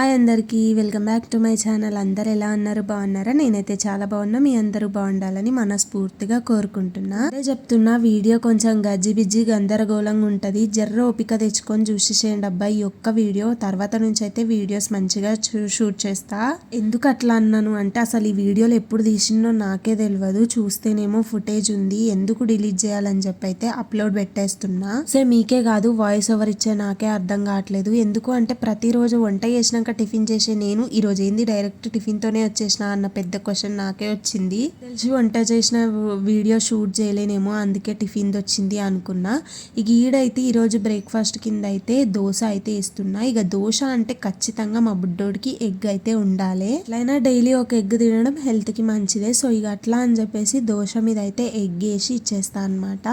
Hi అందరికీ welcome back to my channel. అందరు ఎలా ఉన్నారు? బాగున్నారా? నేనైతే చాలా బాగున్నా. మీ అందరూ బాగుండాలని మనస్ఫూర్తిగా కోరుకుంటున్నా. అదే చెప్తున్నా వీడియో కొంచెం గజ్జిబిజ్జి గందరగోళంగా ఉంటుంది. జర్ర ఓపిక తెచ్చుకొని చూసి చేయండి అబ్బాయి యొక్క ఒక్క వీడియో తర్వాత నుంచి అయితే వీడియోస్ మంచిగా షూట్ చేస్తా. ఎందుకు అట్లా అన్నాను అంటే అసలు ఈ వీడియోలు ఎప్పుడు తీసినో నాకే తెలియదు చూస్తేనేమో ఫుటేజ్ ఉంది. ఎందుకు డిలీట్ చేయాలని చెప్పి అయితే అప్లోడ్ పెట్టేస్తున్నా. సో మీకే కాదు వాయిస్ ఓవర్ ఇచ్చే నాకే అర్థం కావట్లేదు. ఎందుకు అంటే ప్రతిరోజు వంట చేసిన టిఫిన్ చేసే నేను ఈరోజు ఏంది డైరెక్ట్ టిఫిన్తోనే వచ్చేసిన అన్న పెద్ద క్వశ్చన్ నాకే వచ్చింది. తెలిసి వంట చేసిన వీడియో షూట్ చేయలేనేమో అందుకే టిఫిన్ వచ్చింది అనుకున్నా. ఇక ఈడైతే ఈరోజు బ్రేక్ఫాస్ట్ కింద అయితే దోశ అయితే ఇస్తున్నా ఇక దోశ అంటే ఖచ్చితంగా మా బుడ్డోడికి ఎగ్ అయితే ఉండాలి. అట్లయినా డైలీ ఒక ఎగ్ తినడం హెల్త్కి మంచిదే. సో ఇక అట్లా అని చెప్పేసి దోశ మీద అయితే ఎగ్ వేసి ఇచ్చేస్తా అనమాట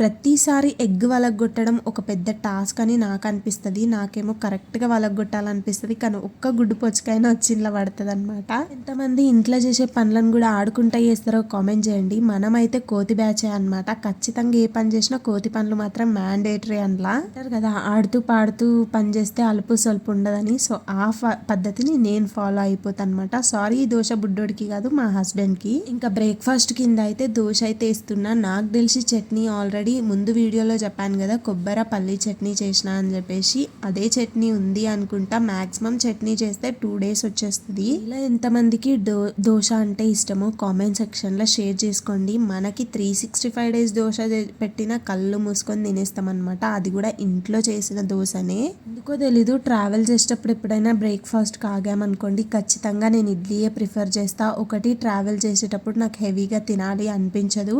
ప్రతిసారి ఎగ్ వలగొట్టడం ఒక పెద్ద టాస్క్ అని నాకు అనిపిస్తుంది. నాకేమో కరెక్ట్గా వలగొట్టాలనిపిస్తుంది. కానీ ఒక్క గుడ్డు పొచ్చుకైనా వచ్చి ఇంట్లో పడుతుంది అనమాట ఎంతమంది ఇంట్లో చేసే పనులను కూడా ఆడుకుంటా చేస్తారో కామెంట్ చేయండి. మనమైతే కోతి బ్యాచే అనమాట ఖచ్చితంగా ఏ పని చేసినా కోతి పనులు మాత్రం మ్యాండేటరీ అనలా. అంటారు కదా ఆడుతూ పాడుతూ పని చేస్తే అలుపు సొలుపు ఉండదని. సో ఆ పద్ధతిని నేను ఫాలో అయిపోతాను అనమాట సారీ దోశ బుడ్డోడికి కాదు మా హస్బెండ్కి. ఇంకా బ్రేక్ఫాస్ట్ కింద అయితే దోశ అయితే ఇస్తున్నా నాకు తెలిసి చట్నీ ఆల్రెడీ ముందు వీడియోలో చెప్పాను కదా కొబ్బరి పల్లి చట్నీ చేసిన అని చెప్పేసి అదే చట్నీ ఉంది అనుకుంటా మ్యాక్సిమం చట్నీ చేస్తే టూ డేస్ వచ్చేస్తుంది. ఇలా ఎంతమందికి దో దోశ అంటే ఇష్టమో కామెంట్ సెక్షన్లో షేర్ చేసుకోండి. మనకి three sixty five days dosa పెట్టిన కళ్ళు మూసుకొని తినేస్తాం అనమాట అది కూడా ఇంట్లో చేసిన దోశనే. ఎందుకో తెలీదు ట్రావెల్ చేసేటప్పుడు ఎప్పుడైనా బ్రేక్ఫాస్ట్ కాగామనుకోండి ఖచ్చితంగా నేను ఇడ్లీయే ప్రిఫర్ చేస్తా. ఒకటి ట్రావెల్ చేసేటప్పుడు నాకు హెవీగా తినాలి అనిపించదు.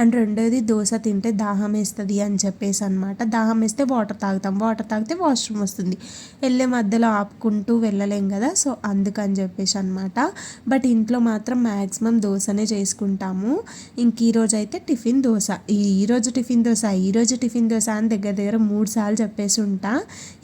అండ్ రెండోది దోశ తింటే దాహం వేస్తుంది అని చెప్పేసి అనమాట దాహం వేస్తే వాటర్ తాగుతాం. వాటర్ తాగితే వాష్రూమ్ వస్తుంది. వెళ్ళే మధ్యలో ఆపుకుంటూ అంటూ వెళ్ళలేం కదా సో అందుకని చెప్పేసి అనమాట బట్ ఇంట్లో మాత్రం మ్యాక్సిమం దోశనే చేసుకుంటాము. ఇంక ఈరోజు అయితే టిఫిన్ దోశ ఈరోజు టిఫిన్ దోశ ఈరోజు టిఫిన్ దోశ అని దగ్గర దగ్గర మూడు సార్లు చెప్పేసి ఉంటా.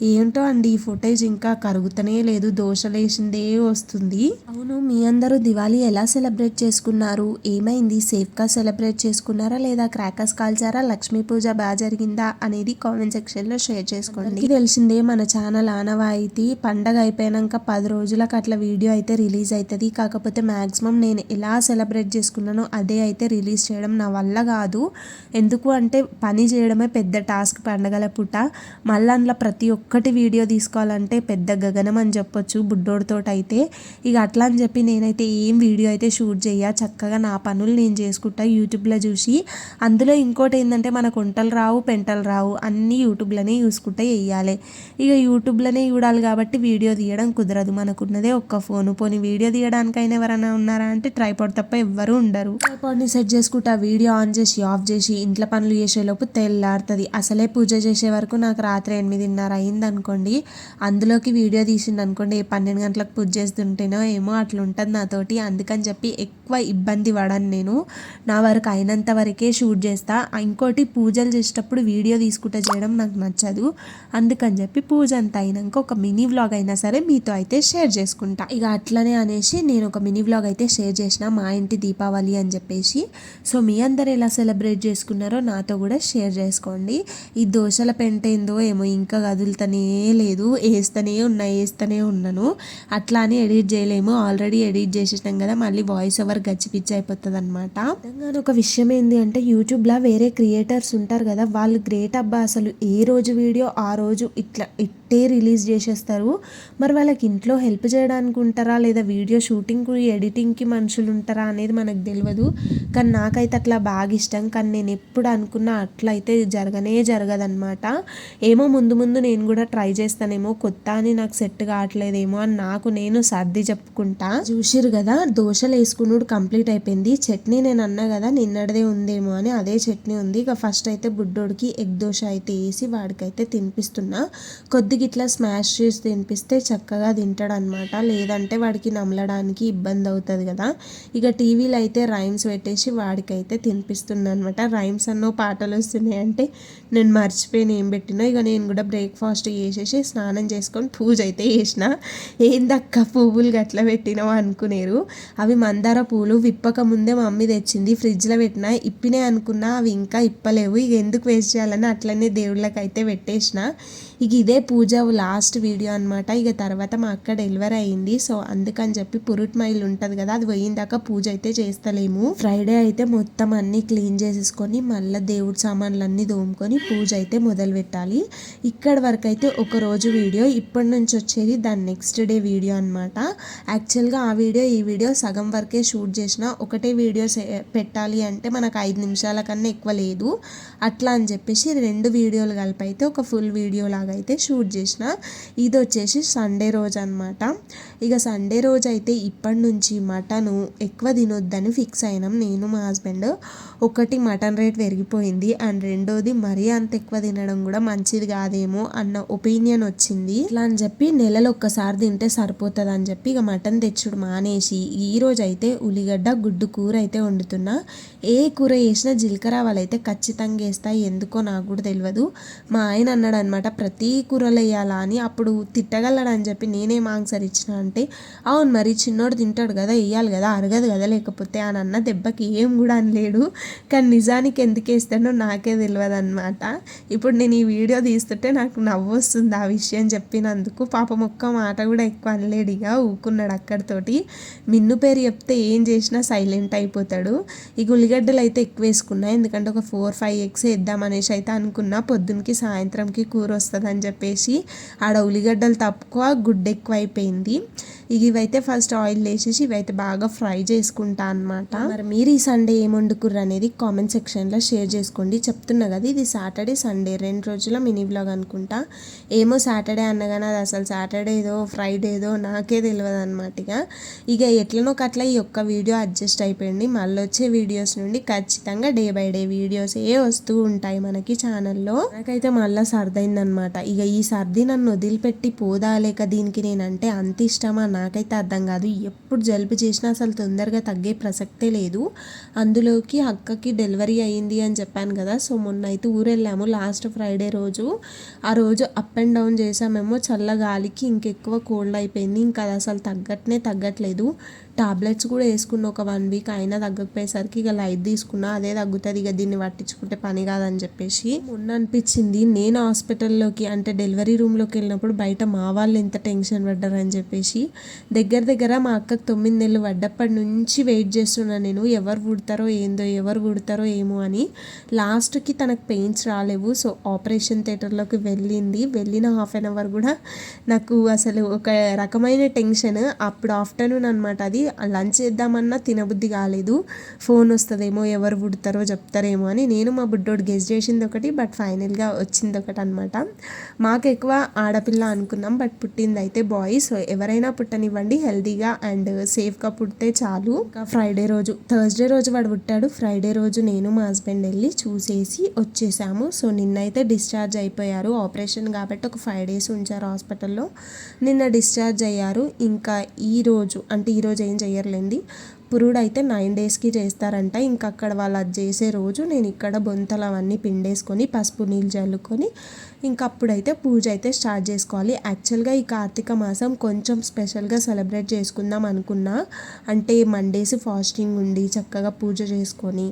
ఏంటో అండి ఈ ఫుటేజ్ ఇంకా కరుగుతనే లేదు దోశలేసిందే వస్తుంది. అవును మీ అందరూ దివాళీ ఎలా సెలబ్రేట్ చేసుకున్నారు? ఏమైంది? సేఫ్గా సెలబ్రేట్ చేసుకున్నారా లేదా క్రాకర్స్ కాల్చారా? లక్ష్మీ పూజ బాగా జరిగిందా? అనేది కామెంట్ సెక్షన్లో షేర్ చేసుకోండి. తెలిసిందే మన ఛానల్ ఆనవాయితీ పండగ అయిపోయాక పది రోజులకు అట్లా వీడియో అయితే రిలీజ్ అవుతుంది. కాకపోతే మ్యాక్సిమం నేను ఎలా సెలబ్రేట్ చేసుకున్నానో అదే అయితే రిలీజ్ చేయడం నా వల్ల కాదు. ఎందుకు అంటే పని చేయడమే పెద్ద టాస్క్ పండగల పూట. మళ్ళీ అందులో ప్రతి ఒక్కటి వీడియో తీసుకోవాలంటే పెద్ద గగనం అని చెప్పొచ్చు బుడ్డోడితో అయితే. ఇక అట్లా అని చెప్పి నేనైతే ఏం వీడియో అయితే షూట్ చేయ. చక్కగా నా పనులు నేను చేసుకుంటా యూట్యూబ్లో చూసి. అందులో ఇంకోటి ఏంటంటే మనకు వంటలు రావు పెంటలు రావు అన్నీ యూట్యూబ్లోనే చూసుకుంటే వేయాలి ఇక యూట్యూబ్లోనే చూడాలి కాబట్టి వీడియో తీయడం కుదరదు. మనకున్నదే ఒక్క ఫోన్. పోనీ వీడియో తీయడానికైనా ఎవరైనా ఉన్నారా అంటే ట్రైపాడ్ తప్ప ఎవ్వరూ ఉండరు. ట్రైపాడ్ని సెట్ చేసుకుంటా వీడియో ఆన్ చేసి ఆఫ్ చేసి ఇంట్లో పనులు చేసేలోపు తెల్లారుతుంది. అసలే పూజ చేసే వరకు నాకు రాత్రి ఎనిమిదిన్నర అయింది అనుకోండి అందులోకి వీడియో తీసింది అనుకోండి పన్నెండు గంటలకు పూజ చేస్తుంటేనో ఏమో అట్లా ఉంటుంది నాతోటి. అందుకని చెప్పి ఎక్కువ ఇబ్బంది పడను నేను. నా వరకు అయినంత వరకే షూట్ చేస్తా. ఇంకోటి పూజలు చేసేటప్పుడు వీడియో తీసుకుంటా చేయడం నాకు నచ్చదు. అందుకని చెప్పి పూజ అంతా అయినాక ఒక మినీ వ్లాగ్ అయినా సరే మీతో అయితే షేర్ చేసుకుంటా. ఇక అట్లనే అనేసి నేను ఒక మినీ వ్లాగ్ అయితే షేర్ చేసిన మా ఇంటి దీపావళి అని చెప్పేసి. సో మీ అందరు ఎలా సెలబ్రేట్ చేసుకున్నారో నాతో కూడా షేర్ చేసుకోండి. ఈ దోశల పెంట ఏందో ఏమో ఇంకా కదులుతనే లేదు. వేస్తూనే ఉన్నా వేస్తూనే ఉన్నాను. అట్లా అని ఎడిట్ చేయలేము. ఆల్రెడీ ఎడిట్ చేసేసినాం కదా మళ్ళీ వాయిస్ ఓవర్ గచ్చిపిచ్చి అయిపోతుంది అనమాట ఒక విషయం ఏంటి అంటే యూట్యూబ్లో వేరే క్రియేటర్స్ ఉంటారు కదా వాళ్ళు గ్రేట్ అబ్బా అసలు ఏ రోజు వీడియో ఆ రోజు ఇట్లా ఇట్టే రిలీజ్ చేసేస్తారు. మరి వాళ్ళకి ఇంట్లో హెల్ప్ చేయడానికి ఉంటారా? లేదా వీడియో షూటింగ్కి ఎడిటింగ్కి మనుషులు ఉంటారా అనేది మనకు తెలియదు కానీ నాకైతే అట్లా బాగా ఇష్టం. కానీ నేను ఎప్పుడు అనుకున్నా అట్లా అయితే జరగనే జరగదనమాట ఏమో ముందు ముందు నేను కూడా ట్రై చేస్తానేమో. కొత్త అని నాకు సెట్ కావట్లేదేమో అని నాకు నేను సర్ది చెప్పుకుంటా. చూసిరు కదా దోశలు వేసుకున్నాడు కంప్లీట్ అయిపోయింది. చట్నీ నేను అన్నా కదా నిన్నటిదే ఉందేమో అని అదే చట్నీ ఉంది. ఇక ఫస్ట్ అయితే బుడ్డోడికి ఎగ్ దోశ అయితే వేసి వాడికైతే తినిపిస్తున్నా. కొద్దిగా ఇట్లా స్మాష్ చేసి తినిపిస్తే చక్కగా తింటాడు అనమాట లేదంటే వాడికి నమలడానికి ఇబ్బంది అవుతుంది కదా. ఇక టీవీలో అయితే రైమ్స్ పెట్టేసి వాడికైతే తినిపిస్తున్నా అనమాట రైమ్స్ అన్నో పాటలు వస్తున్నాయి అంటే నేను మర్చిపోయిన ఏం పెట్టినా ఇక నేను కూడా బ్రేక్ఫాస్ట్ చేసేసి స్నానం చేసుకొని పూజ అయితే చేసిన. ఏందక్క పువ్వులు గట్ల పెట్టినావు అనుకునేరు. అవి మందార పూలు విప్పక ముందే మమ్మీ తెచ్చింది. ఫ్రిడ్జ్లో పెట్టిన ఇప్పినే అనుకున్నా అవి ఇంకా ఇప్పలేవు. ఇక ఎందుకు వేస్ట్ చేయాలని అట్లనే దేవుళ్ళకి అయితే పెట్టేసిన. ఇక ఇదే పూజ లాస్ట్ వీడియో అనమాట ఇక తర్వాత మా అక్క డెలివరీ అయింది. సో అందుకని చెప్పి పురుట్ మైల్ ఉంటుంది కదా అది పోయిందాక పూజ అయితే చేస్తలేము. ఫ్రైడే అయితే మొత్తం అన్ని క్లీన్ చేసేసుకొని మళ్ళీ దేవుడి సామాన్లు దోముకొని పూజ అయితే మొదలు పెట్టాలి. ఇక్కడ వరకు అయితే ఒక రోజు వీడియో ఇప్పటి నుంచి వచ్చేది దాని నెక్స్ట్ డే వీడియో అనమాట యాక్చువల్గా ఆ వీడియో ఈ వీడియో సగం వరకే షూట్ చేసిన ఒకటే వీడియో పెట్టాలి అంటే మనకు ఐదు నిమిషాల కన్నా ఎక్కువ లేదు. అట్లా అని చెప్పేసి రెండు వీడియోలు కలిపి అయితే ఒక ఫుల్ వీడియో లాగా అయితే షూట్ చేసిన. ఇది వచ్చేసి సండే రోజు అనమాట ఇక సండే రోజు అయితే ఇప్పటి నుంచి మటను ఎక్కువ తినొద్దని ఫిక్స్ అయినాం. నేను మా హస్బెండ్ ఒకటి మటన్ రేట్ పెరిగిపోయింది. అండ్ రెండోది మరీ అంత ఎక్కువ తినడం కూడా మంచిది కాదేమో అన్న ఒపీనియన్ వచ్చింది. ఇట్లా అని చెప్పి నెలలో ఒక్కసారి తింటే సరిపోతుంది అని చెప్పి ఇక మటన్ తెచ్చుడు మానేసి ఈ రోజు అయితే ఉల్లిగడ్డ గుడ్డు కూర అయితే వండుతున్నా. ఏ కూర వేసినా జీలకర్ర అయితే ఖచ్చితంగా వేస్తాయి. ఎందుకో నాకు కూడా తెలియదు మా ఆయన అన్నాడు అనమాట ప్రతి కూరలు వేయాలా అని అప్పుడు తిట్టగలడని చెప్పి నేనేం ఆన్సర్ ఇచ్చిన అంటే అవును మరి చిన్నోడు తింటాడు కదా వేయాలి కదా అరగదు కదా లేకపోతే అని అన్న దెబ్బకి ఏం కూడా అనలేడు. కానీ నిజానికి ఎందుకు వేస్తాడో నాకే తెలియదు అనమాట ఇప్పుడు నేను ఈ వీడియో తీస్తుంటే నాకు నవ్వు వస్తుంది ఆ విషయం చెప్పినందుకు. పాపం ఒక్క మాట కూడా ఎక్కువ అనలేడు ఇక ఊకున్నాడు అక్కడితోటి. మిన్ను పేరు చెప్తే ఏం చేసినా సైలెంట్ అయిపోతాడు. ఈ ఉల్లిగడ్డలు అయితే ఎక్కువ వేసుకున్నా ఎందుకంటే ఒక ఫోర్ ఫైవ్ ఎగ్స్ వేద్దామనేసి అయితే అనుకున్నా పొద్దునకి సాయంత్రంకి కూర వస్తుంది అని చెప్పేసి ఆడ ఉల్లిగడ్డలు తక్కువ గుడ్డ ఎక్కువ అయిపోయింది ఇవైతే ఫస్ట్ ఆయిల్ వేసేసి ఇవైతే బాగా ఫ్రై చేసుకుంటా అనమాట మరి మీరు ఈ సండే ఏం వండుకుర్రు అనేది కామెంట్ సెక్షన్లో షేర్ చేసుకోండి. చెప్తున్నా కదా ఇది సాటర్డే సండే రెండు రోజుల మినీ బ్లాగ్ అనుకుంటా. ఏమో సాటర్డే అన్నగానే అది అసలు సాటర్డే ఏదో ఫ్రైడే ఏదో నాకే తెలియదు అనమాట ఇక. ఇక ఎట్లనో కట్లా ఈ ఒక్క వీడియో అడ్జస్ట్ అయిపోయింది. మళ్ళీ వచ్చే వీడియోస్ నుండి ఖచ్చితంగా డే బై డే వీడియోస్ ఏ వస్తూ ఉంటాయి మనకి ఛానల్లో. నాకైతే మళ్ళీ సర్దైందనమాట ఇక ఈ సర్ది నన్ను వదిలిపెట్టి పోదా లేక దీనికి నేనంటే అంత ఇష్టమా నాకైతే అర్థం కాదు. ఎప్పుడు జలుబు చేసినా అసలు తొందరగా తగ్గే ప్రసక్తే లేదు. అందులోకి అక్కకి డెలివరీ అయ్యింది అని చెప్పాను కదా. సో మొన్న అయితే ఊరెళ్ళాము. లాస్ట్ ఫ్రైడే రోజు. ఆ రోజు అప్ అండ్ డౌన్ చేసామేమో చల్ల గాలికి ఇంకెక్కువ కోల్డ్ అయిపోయింది. ఇంకా అది అసలు తగ్గట్నే తగ్గట్లేదు. టాబ్లెట్స్ కూడా వేసుకున్న ఒక వన్ వీక్ అయినా తగ్గకపోయేసరికి ఇక లైట్ తీసుకున్నా. అదే తగ్గుతుంది ఇక దీన్ని పట్టించుకుంటే పని కాదని చెప్పేసి. మొన్న అనిపించింది నేను హాస్పిటల్లోకి అంటే డెలివరీ రూమ్లోకి వెళ్ళినప్పుడు బయట మా వాళ్ళు ఎంత టెన్షన్ పడ్డారని చెప్పేసి దగ్గర దగ్గర మా అక్కకు తొమ్మిది నెలలు పడ్డప్పటి నుంచి వెయిట్ చేస్తున్నాను నేను. ఎవరు పుడతారో ఏందో ఎవరు పుడతారో ఏమో అని. లాస్ట్కి తనకు పెయిన్స్ రాలేవు. సో ఆపరేషన్ థియేటర్లోకి వెళ్ళింది. వెళ్ళిన హాఫ్ అన్ అవర్ కూడా నాకు అసలు ఒక రకమైన టెన్షన్. అప్పుడు ఆఫ్టర్నూన్ అనమాట అది. లంచ్ చేద్దామన్నా తినబుద్ధి కాలేదు. ఫోన్ వస్తుందేమో ఎవరు పుడతారో చెప్తారేమో అని. నేను మా బుడ్డోడు గెస్ట్ చేసింది ఒకటి బట్ ఫైనల్గా వచ్చింది ఒకటి అనమాట మాకు ఎక్కువ ఆడపిల్ల అనుకున్నాం బట్ పుట్టింది అయితే బాయ్ సో ఎవరైనా పుట్టనివ్వండి హెల్దీగా అండ్ సేఫ్గా పుడితే చాలు. ఇంకా ఫ్రైడే రోజు థర్స్డే రోజు వాడు పుట్టాడు. ఫ్రైడే రోజు నేను మా హస్బెండ్ వెళ్ళి చూసేసి వచ్చేసాము. సో నిన్నైతే డిశ్చార్జ్ అయిపోయారు. ఆపరేషన్ కాబట్టి ఒక ఫైవ్ డేస్ ఉంచారు హాస్పిటల్లో. నిన్న డిశ్చార్జ్ అయ్యారు. ఇంకా ఈరోజు అంటే ఈరోజు ఏం చేయర్లేండి పురుడు అయితే నైన్ డేస్కి చేస్తారంట. ఇంకా అక్కడ వాళ్ళు అది చేసే రోజు నేను ఇక్కడ బొంతలు అవన్నీ పిండేసుకొని పసుపు నీళ్ళు చల్లుకొని ఇంకా అప్పుడైతే పూజ అయితే స్టార్ట్ చేసుకోవాలి. యాక్చువల్గా ఈ కార్తీక మాసం కొంచెం స్పెషల్గా సెలబ్రేట్ చేసుకుందాం అనుకున్నా. అంటే మండేస్ ఫాస్టింగ్ ఉండి చక్కగా పూజ చేసుకొని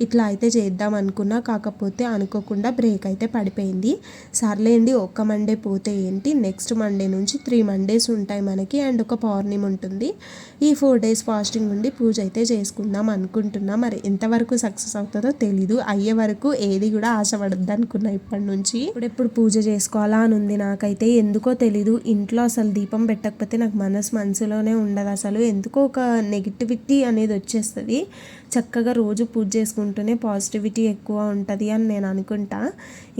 ఇట్లా అయితే చేద్దాం అనుకున్నా కాకపోతే అనుకోకుండా బ్రేక్ అయితే పడిపోయింది. సర్లేండి ఒక్క మండే పోతే ఏంటి? నెక్స్ట్ మండే నుంచి త్రీ మండేస్ ఉంటాయి మనకి అండ్ ఒక పౌర్ణిమ ఉంటుంది. ఈ ఫోర్ డేస్ ఫాస్టింగ్ ఉండి పూజ అయితే చేసుకుందాం అనుకుంటున్నా. మరి ఎంతవరకు సక్సెస్ అవుతుందో తెలీదు. అయ్యే వరకు ఏది కూడా ఆశపడద్దు అనుకున్నా ఇప్పటి నుంచి. ఇప్పుడు పూజ చేసుకోవాలా అని ఉంది నాకైతే. ఎందుకో తెలీదు. ఇంట్లో అసలు దీపం పెట్టకపోతే నాకు మనసు మనసులోనే ఉండదు అసలు. ఎందుకో ఒక నెగిటివిటీ అనేది వచ్చేస్తుంది. చక్కగా రోజు పూజ చేసుకుంటూనే పాజిటివిటీ ఎక్కువ ఉంటుంది అని నేను అనుకుంటా.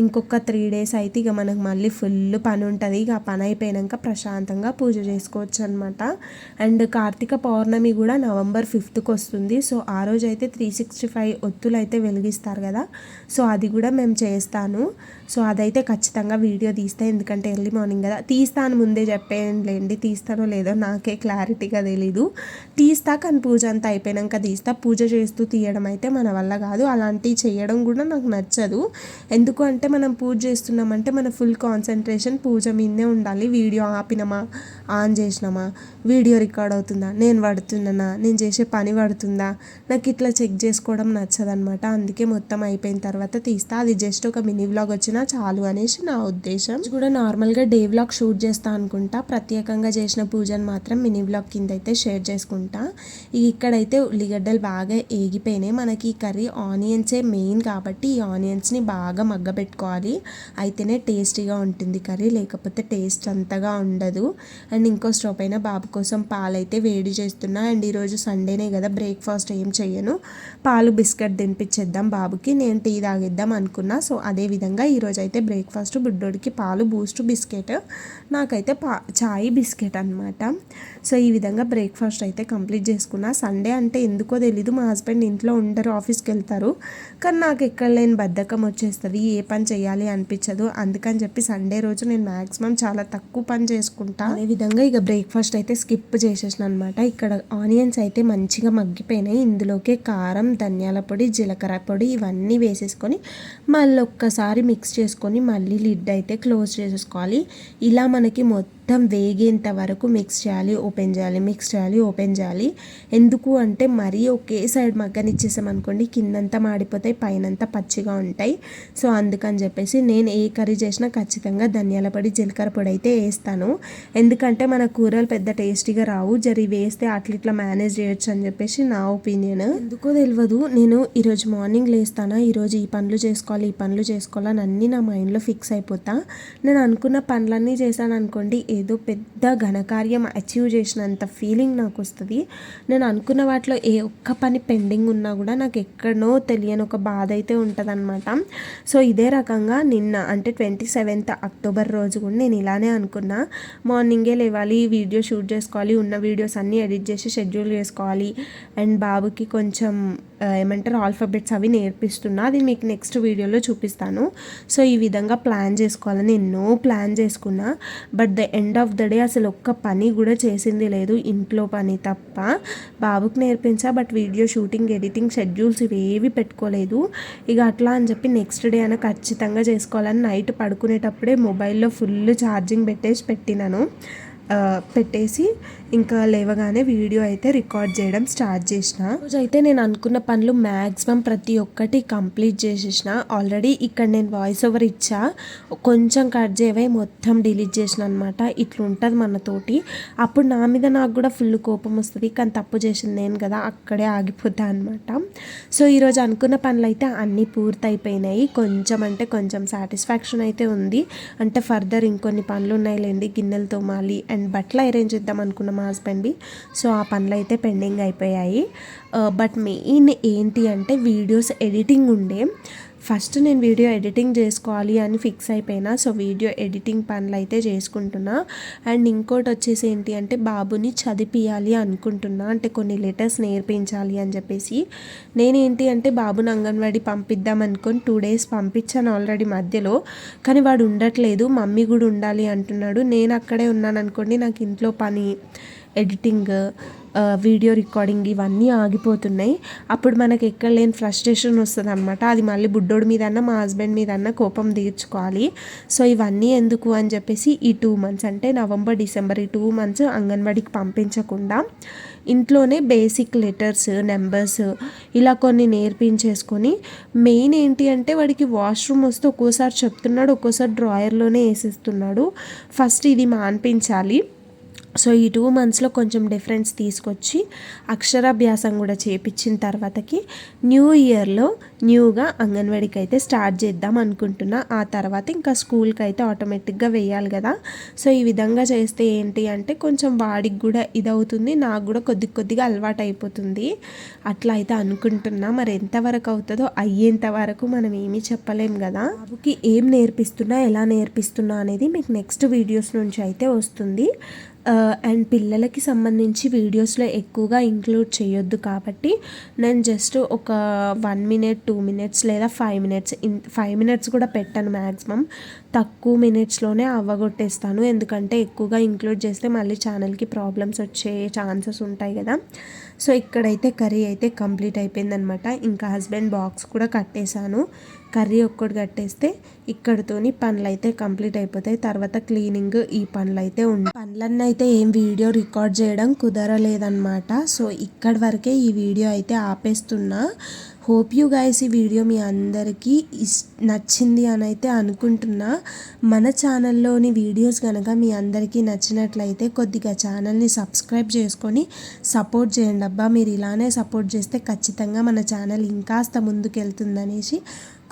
ఇంకొక త్రీ డేస్ అయితే ఇక మనకు మళ్ళీ ఫుల్ పని ఉంటుంది. ఇక పని అయిపోయాక ప్రశాంతంగా పూజ చేసుకోవచ్చు అనమాట అండ్ కార్తీక పౌర్ణమి కూడా నవంబర్ ఫిఫ్త్కి వస్తుంది. సో ఆ రోజు అయితే త్రీ సిక్స్టీ ఫైవ్ ఒత్తులు అయితే వెలిగిస్తారు కదా. సో అది కూడా మేము చేస్తాను. సో అదైతే ఖచ్చితంగా వీడియో తీస్తే ఎందుకంటే ఎర్లీ మార్నింగ్ కదా. తీస్తాను ముందే చెప్పేయండి తీస్తానో లేదో నాకే క్లారిటీగా తెలీదు. తీస్తా కానీ పూజ అంతా అయిపోయాక తీస్తా. పూజ చేసి చేస్తూ తీయడం అయితే మన వల్ల కాదు. అలాంటివి చేయడం కూడా నాకు నచ్చదు. ఎందుకు అంటే మనం పూజ చేస్తున్నామంటే మన ఫుల్ కాన్సన్ట్రేషన్ పూజ మీదే ఉండాలి. వీడియో ఆపినమా? ఆన్ చేసినామా? వీడియో రికార్డ్ అవుతుందా? నేను పడుతున్నానా? నేను చేసే పని పడుతుందా? నాకు ఇట్లా చెక్ చేసుకోవడం నచ్చదనమాట అందుకే మొత్తం అయిపోయిన తర్వాత తీస్తా. అది జస్ట్ ఒక మినీ వ్లాగ్ వచ్చినా చాలు అనేసి నా ఉద్దేశం. కూడా నార్మల్గా డే వ్లాగ్ షూట్ చేస్తా అనుకుంటా. ప్రత్యేకంగా చేసిన పూజను మాత్రం మినీ వ్లాగ్ కింద అయితే షేర్ చేసుకుంటా. ఇక్కడైతే ఉల్లిగడ్డలు బాగా ఏగిపోయినాయి. మనకి ఈ కర్రీ ఆనియన్సే మెయిన్ కాబట్టి ఈ ఆనియన్స్ని బాగా మగ్గబెట్టుకోవాలి అయితేనే టేస్టీగా ఉంటుంది కర్రీ లేకపోతే టేస్ట్ అంతగా ఉండదు. అండ్ ఇంకో స్టవ్ పైన బాబు కోసం పాలు అయితే వేడి చేస్తున్నా. అండ్ ఈరోజు సండేనే కదా బ్రేక్ఫాస్ట్ ఏం చేయను పాలు బిస్కెట్ తినిపించేద్దాం బాబుకి. నేను టీ తాగిద్దాం అనుకున్నా. సో అదే విధంగా ఈరోజు అయితే బ్రేక్ఫాస్ట్ బుడ్డోడికి పాలు బూస్ట్ బిస్కెట్. నాకైతే పా చాయ్ బిస్కెట్ అనమాట సో ఈ విధంగా బ్రేక్ఫాస్ట్ అయితే కంప్లీట్ చేసుకున్నా. సండే అంటే ఎందుకో తెలీదు. మా హస్బెండ్ ఇంట్లో ఉండరు ఆఫీస్కి వెళ్తారు. కానీ నాకు ఎక్కడ లేని బద్ధకం వచ్చేస్తుంది. ఏ పని చేయాలి అనిపించదు. అందుకని చెప్పి సండే రోజు నేను మ్యాక్సిమం చాలా తక్కువ పని చేసుకుంటా. అదేవిధంగా ఇక బ్రేక్ఫాస్ట్ అయితే స్కిప్ చేసేసిన అనమాట ఇక్కడ ఆనియన్స్ అయితే మంచిగా మగ్గిపోయినాయి. ఇందులోకే కారం ధనియాల పొడి జీలకర్ర పొడి ఇవన్నీ వేసేసుకొని మళ్ళీ ఒక్కసారి మిక్స్ చేసుకొని మళ్ళీ లిడ్ అయితే క్లోజ్ చేసేసుకోవాలి. ఇలా మనకి మొత్తం వేగేంత వరకు మిక్స్ చేయాలి ఓపెన్ చేయాలి మిక్స్ చేయాలి ఓపెన్ చేయాలి. ఎందుకు అంటే మరీ ఒకే సైడ్ మగ్గనిచ్చేసాం అనుకోండి కిందంతా మాడిపోతాయి పైనంతా పచ్చిగా ఉంటాయి. సో అందుకని చెప్పేసి నేను ఏ కర్రీ చేసినా ఖచ్చితంగా ధనియాల పొడి జీలకర్ర పొడి అయితే వేస్తాను. ఎందుకంటే మన కూరలు పెద్ద టేస్టీగా రావు. జరి వేస్తే అట్లా ఇట్లా మేనేజ్ చేయొచ్చు అని చెప్పేసి నా ఒపీనియన్ ఎందుకో తెలియదు నేను ఈరోజు మార్నింగ్ లేస్తానా? ఈరోజు ఈ పనులు చేసుకోవాలి ఈ పనులు చేసుకోవాలని అన్నీ నా మైండ్లో ఫిక్స్ అయిపోతా. నేను అనుకున్న పనులన్నీ చేశాను అనుకోండి ఏదో పెద్ద ఘనకార్యం అచీవ్ చేసినంత ఫీలింగ్ నాకు వస్తుంది నేను అనుకున్న వాటిలో ఏ ఒక్క పని పెండింగ్ ఉన్నా కూడా నాకు ఎక్కడనో తెలియని ఒక బాధ అయితే ఉంటుందన్నమాట. సో ఇదే రకంగా నిన్న అంటే ట్వంటీ సెవెంత్ అక్టోబర్ రోజు కూడా నేను ఇలానే అనుకున్నా. మార్నింగే లేవాలి వీడియో షూట్ చేసుకోవాలి ఉన్న వీడియోస్ అన్నీ ఎడిట్ చేసి షెడ్యూల్ చేసుకోవాలి. అండ్ బాబుకి కొంచెం ఏమంటారు ఆల్ఫాబెట్స్ అవి నేర్పిస్తున్నా అది మీకు నెక్స్ట్ వీడియోలో చూపిస్తాను. సో ఈ విధంగా ప్లాన్ చేసుకోవాలని ఎన్నో ప్లాన్ చేసుకున్నా but the end of the day అసలు ఒక్క పని కూడా చేసింది లేదు ఇంట్లో పని తప్ప. బాబుకి నేర్పించా but video shooting editing schedules ఇవేవి పెట్టుకోలేదు. ఇక అట్లా అని చెప్పి నెక్స్ట్ డే అయినా ఖచ్చితంగా చేసుకోవాలని నైట్ పడుకునేటప్పుడే మొబైల్లో ఫుల్ ఛార్జింగ్ పెట్టేసి పెట్టినాను. పెట్టేసి ఇంకా లేవగానే వీడియో అయితే రికార్డ్ చేయడం స్టార్ట్ చేసిన. రోజు అయితే నేను అనుకున్న పనులు మ్యాక్సిమం ప్రతి ఒక్కటి కంప్లీట్ చేసేసిన. ఆల్రెడీ ఇక్కడ నేను వాయిస్ ఓవర్ ఇచ్చా. కొంచెం కట్ చేయవే మొత్తం డిలీట్ చేసిన అనమాట ఇట్లుంటుంది మనతోటి. అప్పుడు నా మీద నాకు కూడా ఫుల్ కోపం వస్తుంది. కానీ తప్పు చేసింది నేను కదా అక్కడే ఆగిపోతా అనమాట సో ఈరోజు అనుకున్న పనులు అయితే అన్నీ పూర్తయిపోయినాయి. కొంచెం అంటే కొంచెం సాటిస్ఫాక్షన్ అయితే ఉంది. అంటే ఫర్దర్ ఇంకొన్ని పనులు ఉన్నాయిలేండి గిన్నెలు తోమాలి అండ్ బట్టలు అరేంజ్ చేద్దాం అనుకున్న మా హస్బెండ్వి సో ఆ పనులు అయితే పెండింగ్ అయిపోయాయి. Uh, బట్ మెయిన్ ఏంటి అంటే వీడియోస్ ఎడిటింగ్ ఉండే. ఫస్ట్ నేను వీడియో ఎడిటింగ్ చేసుకోవాలి అని ఫిక్స్ అయిపోయినా సో వీడియో ఎడిటింగ్ పనులు అయితే చేసుకుంటున్నా. అండ్ ఇంకోటి వచ్చేసి ఏంటి అంటే బాబుని చదివియాలి అనుకుంటున్నా అంటే కొన్ని లెటర్స్ నేర్పించాలి అని చెప్పేసి. నేనేంటి అంటే బాబుని అంగన్వాడి పంపిద్దాం అనుకొని టూ డేస్ పంపించాను ఆల్రెడీ మధ్యలో కానీ వాడు ఉండట్లేదు మమ్మీ కూడా ఉండాలి అంటున్నాడు. నేను అక్కడే ఉన్నాను అనుకోండి నాకు ఇంట్లో పని ఎడిటింగ్ వీడియో రికార్డింగ్ ఇవన్నీ ఆగిపోతున్నాయి. అప్పుడు మనకి ఎక్కడ లేని ఫ్రస్ట్రేషన్ వస్తుంది అనమాట అది మళ్ళీ బుడ్డోడి మీద అన్న మా హస్బెండ్ మీద అన్న కోపం తీర్చుకోవాలి. సో ఇవన్నీ ఎందుకు అని చెప్పేసి ఈ టూ మంత్స్ అంటే నవంబర్ డిసెంబర్ ఈ టూ మంత్స్ అంగన్వాడికి పంపించకుండా ఇంట్లోనే బేసిక్ లెటర్స్ నెంబర్స్ ఇలా కొన్ని నేర్పించేసుకొని మెయిన్ ఏంటి అంటే వాడికి వాష్రూమ్ వస్తే ఒక్కోసారి చెప్తున్నాడు ఒక్కోసారి డ్రాయర్లోనే వేసేస్తున్నాడు. ఫస్ట్ ఇది మాన్పించాలి. సో ఈ టూ మంత్స్లో కొంచెం డిఫరెన్స్ తీసుకొచ్చి అక్షరాభ్యాసం కూడా చేపించిన తర్వాతకి న్యూ ఇయర్లో న్యూగా అంగన్వాడికి అయితే స్టార్ట్ చేద్దాం అనుకుంటున్నా. ఆ తర్వాత ఇంకా స్కూల్కి అయితే ఆటోమేటిక్గా వేయాలి కదా. సో ఈ విధంగా చేస్తే ఏంటి అంటే కొంచెం వాడికి కూడా ఇదవుతుంది నాకు కూడా కొద్ది కొద్దిగా అలవాటు అయిపోతుంది అట్లా అయితే అనుకుంటున్నా. మరి ఎంతవరకు అవుతుందో అయ్యేంత వరకు మనం ఏమీ చెప్పలేం కదా. బాబుకి ఏం నేర్పిస్తున్నా ఎలా నేర్పిస్తున్నా అనేది మీకు నెక్స్ట్ వీడియోస్ నుంచి అయితే వస్తుంది. అండ్ పిల్లలకి సంబంధించి వీడియోస్లో ఎక్కువగా ఇంక్లూడ్ చేయొద్దు కాబట్టి నేను జస్ట్ ఒక వన్ మినిట్ టూ మినిట్స్ లేదా five minutes in five minutes కూడా పెట్టాను మ్యాక్సిమం తక్కువ మినిట్స్లోనే అవ్వగొట్టేస్తాను. ఎందుకంటే ఎక్కువగా ఇంక్లూడ్ చేస్తే మళ్ళీ ఛానల్కి ప్రాబ్లమ్స్ వచ్చే ఛాన్సెస్ ఉంటాయి కదా. సో ఇక్కడైతే కర్రీ అయితే కంప్లీట్ అయిపోయిందనమాట. ఇంకా హస్బెండ్ బాక్స్ కూడా కట్టేశాను. కర్రీ ఒక్కటి కట్టేస్తే ఇక్కడతోని పనులు అయితే కంప్లీట్ అయిపోతాయి. తర్వాత క్లీనింగ్ ఈ పనులు అయితే ఉంటాయి పనులన్నీ అయితే ఏం వీడియో రికార్డ్ చేయడం కుదరలేదన్నమాట. సో ఇక్కడి వరకే ఈ వీడియో అయితే ఆపేస్తున్నా. హోప్ యూ గైస్ ఈ వీడియో మీ అందరికీ ఇస్ నచ్చింది అని అయితే అనుకుంటున్నా. మన ఛానల్లోని వీడియోస్ కనుక మీ అందరికీ నచ్చినట్లయితే కొద్దిగా ఛానల్ని సబ్స్క్రైబ్ చేసుకొని సపోర్ట్ చేయండి. అబ్బా మీరు ఇలానే సపోర్ట్ చేస్తే ఖచ్చితంగా మన ఛానల్ ఇంకాస్త ముందుకు వెళ్తుందనేసి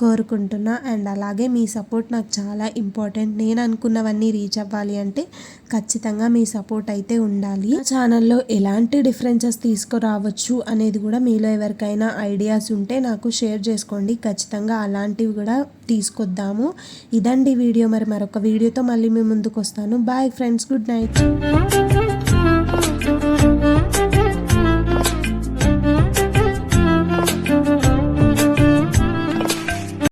కోరుకుంటున్నా. అండ్ అలాగే మీ సపోర్ట్ నాకు చాలా ఇంపార్టెంట్. నేను అనుకున్నవన్నీ రీచ్ అవ్వాలి అంటే ఖచ్చితంగా మీ సపోర్ట్ అయితే ఉండాలి. ఛానల్లో ఎలాంటి డిఫరెన్సెస్ తీసుకురావచ్చు అనేది కూడా మీలో ఎవరికైనా ఐడియాస్ ఉంటే నాకు షేర్ చేసుకోండి. ఖచ్చితంగా అలాంటివి కూడా తీసుకొద్దాము. ఇదండి వీడియో. మరి మరొక వీడియోతో మళ్ళీ మీ ముందుకు వస్తాను. Bye friends. Good night.